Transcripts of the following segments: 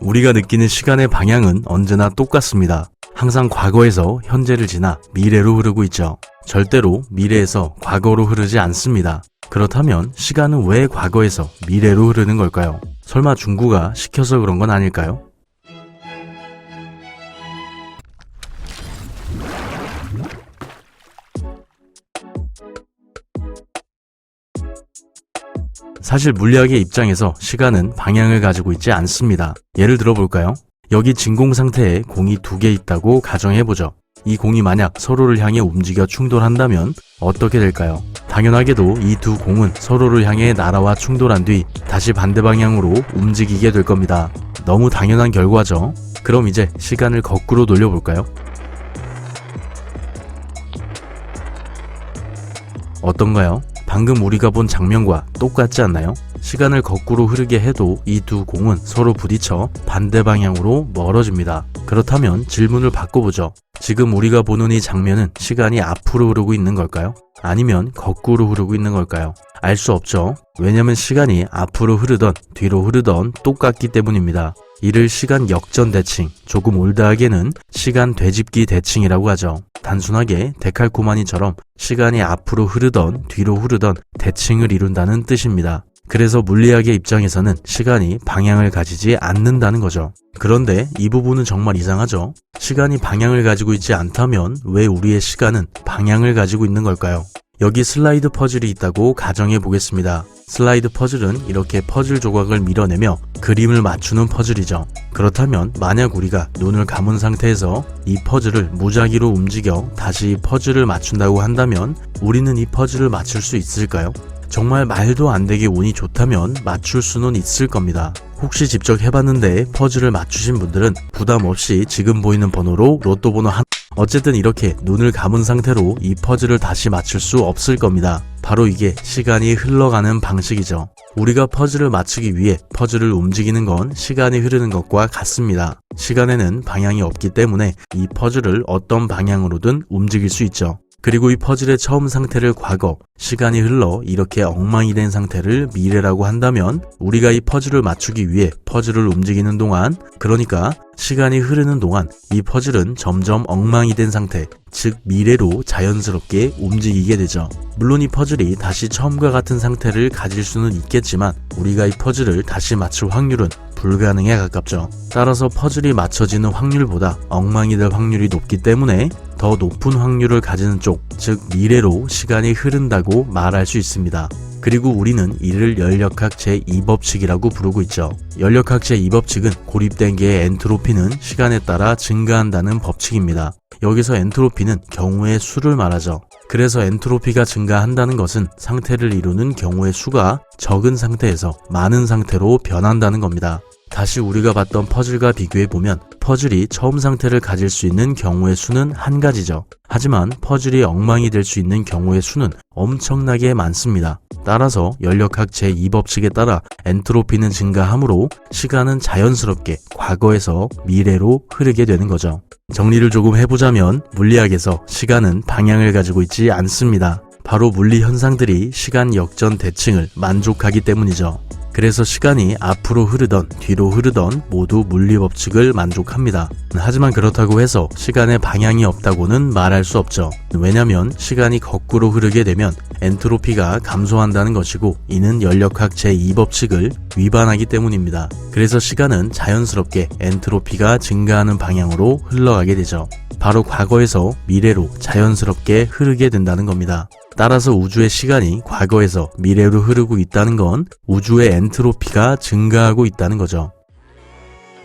우리가 느끼는 시간의 방향은 언제나 똑같습니다. 항상 과거에서 현재를 지나 미래로 흐르고 있죠. 절대로 미래에서 과거로 흐르지 않습니다. 그렇다면 시간은 왜 과거에서 미래로 흐르는 걸까요? 설마 중구가 시켜서 그런 건 아닐까요? 사실 물리학의 입장에서 시간은 방향을 가지고 있지 않습니다. 예를 들어 볼까요? 여기 진공 상태에 공이 두 개 있다고 가정해보죠. 이 공이 만약 서로를 향해 움직여 충돌한다면 어떻게 될까요? 당연하게도 이 두 공은 서로를 향해 날아와 충돌한 뒤 다시 반대 방향으로 움직이게 될 겁니다. 너무 당연한 결과죠. 그럼 이제 시간을 거꾸로 돌려볼까요? 어떤가요? 방금 우리가 본 장면과 똑같지 않나요? 시간을 거꾸로 흐르게 해도 이 두 공은 서로 부딪혀 반대 방향으로 멀어집니다. 그렇다면 질문을 바꿔보죠. 지금 우리가 보는 이 장면은 시간이 앞으로 흐르고 있는 걸까요? 아니면 거꾸로 흐르고 있는 걸까요? 알 수 없죠. 왜냐면 시간이 앞으로 흐르던 뒤로 흐르던 똑같기 때문입니다. 이를 시간 역전 대칭, 조금 올드하게는 시간 되짚기 대칭이라고 하죠. 단순하게 데칼코마니처럼 시간이 앞으로 흐르던 뒤로 흐르던 대칭을 이룬다는 뜻입니다. 그래서 물리학의 입장에서는 시간이 방향을 가지지 않는다는 거죠. 그런데 이 부분은 정말 이상하죠. 시간이 방향을 가지고 있지 않다면 왜 우리의 시간은 방향을 가지고 있는 걸까요? 여기 슬라이드 퍼즐이 있다고 가정해 보겠습니다. 슬라이드 퍼즐은 이렇게 퍼즐 조각을 밀어내며 그림을 맞추는 퍼즐이죠. 그렇다면 만약 우리가 눈을 감은 상태에서 이 퍼즐을 무작위로 움직여 다시 이 퍼즐을 맞춘다고 한다면 우리는 이 퍼즐을 맞출 수 있을까요? 정말 말도 안 되게 운이 좋다면 맞출 수는 있을 겁니다. 혹시 직접 해봤는데 퍼즐을 맞추신 분들은 부담 없이 지금 보이는 번호로 로또 번호 한 어쨌든 이렇게 눈을 감은 상태로 이 퍼즐을 다시 맞출 수 없을 겁니다. 바로 이게 시간이 흘러가는 방식이죠. 우리가 퍼즐을 맞추기 위해 퍼즐을 움직이는 건 시간이 흐르는 것과 같습니다. 시간에는 방향이 없기 때문에 이 퍼즐을 어떤 방향으로든 움직일 수 있죠. 그리고 이 퍼즐의 처음 상태를 과거, 시간이 흘러 이렇게 엉망이 된 상태를 미래라고 한다면 우리가 이 퍼즐을 맞추기 위해 퍼즐을 움직이는 동안 그러니까 시간이 흐르는 동안 이 퍼즐은 점점 엉망이 된 상태, 즉 미래로 자연스럽게 움직이게 되죠. 물론 이 퍼즐이 다시 처음과 같은 상태를 가질 수는 있겠지만 우리가 이 퍼즐을 다시 맞출 확률은 불가능에 가깝죠. 따라서 퍼즐이 맞춰지는 확률보다 엉망이 될 확률이 높기 때문에 더 높은 확률을 가지는 쪽, 즉 미래로 시간이 흐른다고 말할 수 있습니다. 그리고 우리는 이를 연력학 제2법칙이라고 부르고 있죠. 연력학 제2법칙은 고립된 개의 엔트로피는 시간에 따라 증가한다는 법칙입니다. 여기서 엔트로피는 경우의 수를 말하죠. 그래서 엔트로피가 증가한다는 것은 상태를 이루는 경우의 수가 적은 상태에서 많은 상태로 변한다는 겁니다. 다시 우리가 봤던 퍼즐과 비교해 보면 퍼즐이 처음 상태를 가질 수 있는 경우의 수는 한 가지죠. 하지만 퍼즐이 엉망이 될 수 있는 경우의 수는 엄청나게 많습니다. 따라서 연력학 제2법칙에 따라 엔트로피는 증가하므로 시간은 자연스럽게 과거에서 미래로 흐르게 되는 거죠. 정리를 조금 해보자면 물리학에서 시간은 방향을 가지고 있지 않습니다. 바로 물리 현상들이 시간 역전 대칭을 만족하기 때문이죠. 그래서 시간이 앞으로 흐르던 뒤로 흐르던 모두 물리 법칙을 만족합니다. 하지만 그렇다고 해서 시간의 방향이 없다고는 말할 수 없죠. 왜냐면 시간이 거꾸로 흐르게 되면 엔트로피가 감소한다는 것이고 이는 연력학 제2법칙을 위반하기 때문입니다. 그래서 시간은 자연스럽게 엔트로피가 증가하는 방향으로 흘러가게 되죠. 바로 과거에서 미래로 자연스럽게 흐르게 된다는 겁니다. 따라서 우주의 시간이 과거에서 미래로 흐르고 있다는 건 우주의 엔트로피가 증가하고 있다는 거죠.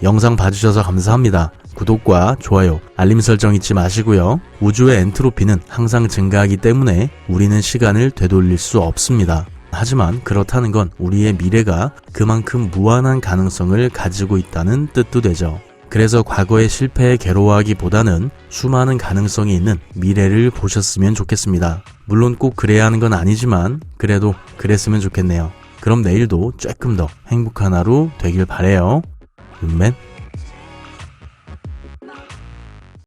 영상 봐주셔서 감사합니다. 구독과 좋아요, 알림 설정 잊지 마시고요. 우주의 엔트로피는 항상 증가하기 때문에 우리는 시간을 되돌릴 수 없습니다. 하지만 그렇다는 건 우리의 미래가 그만큼 무한한 가능성을 가지고 있다는 뜻도 되죠. 그래서 과거의 실패에 괴로워하기보다는 수많은 가능성이 있는 미래를 보셨으면 좋겠습니다. 물론 꼭 그래야 하는 건 아니지만 그래도 그랬으면 좋겠네요. 그럼 내일도 조금 더 행복한 하루 되길 바래요. 은맨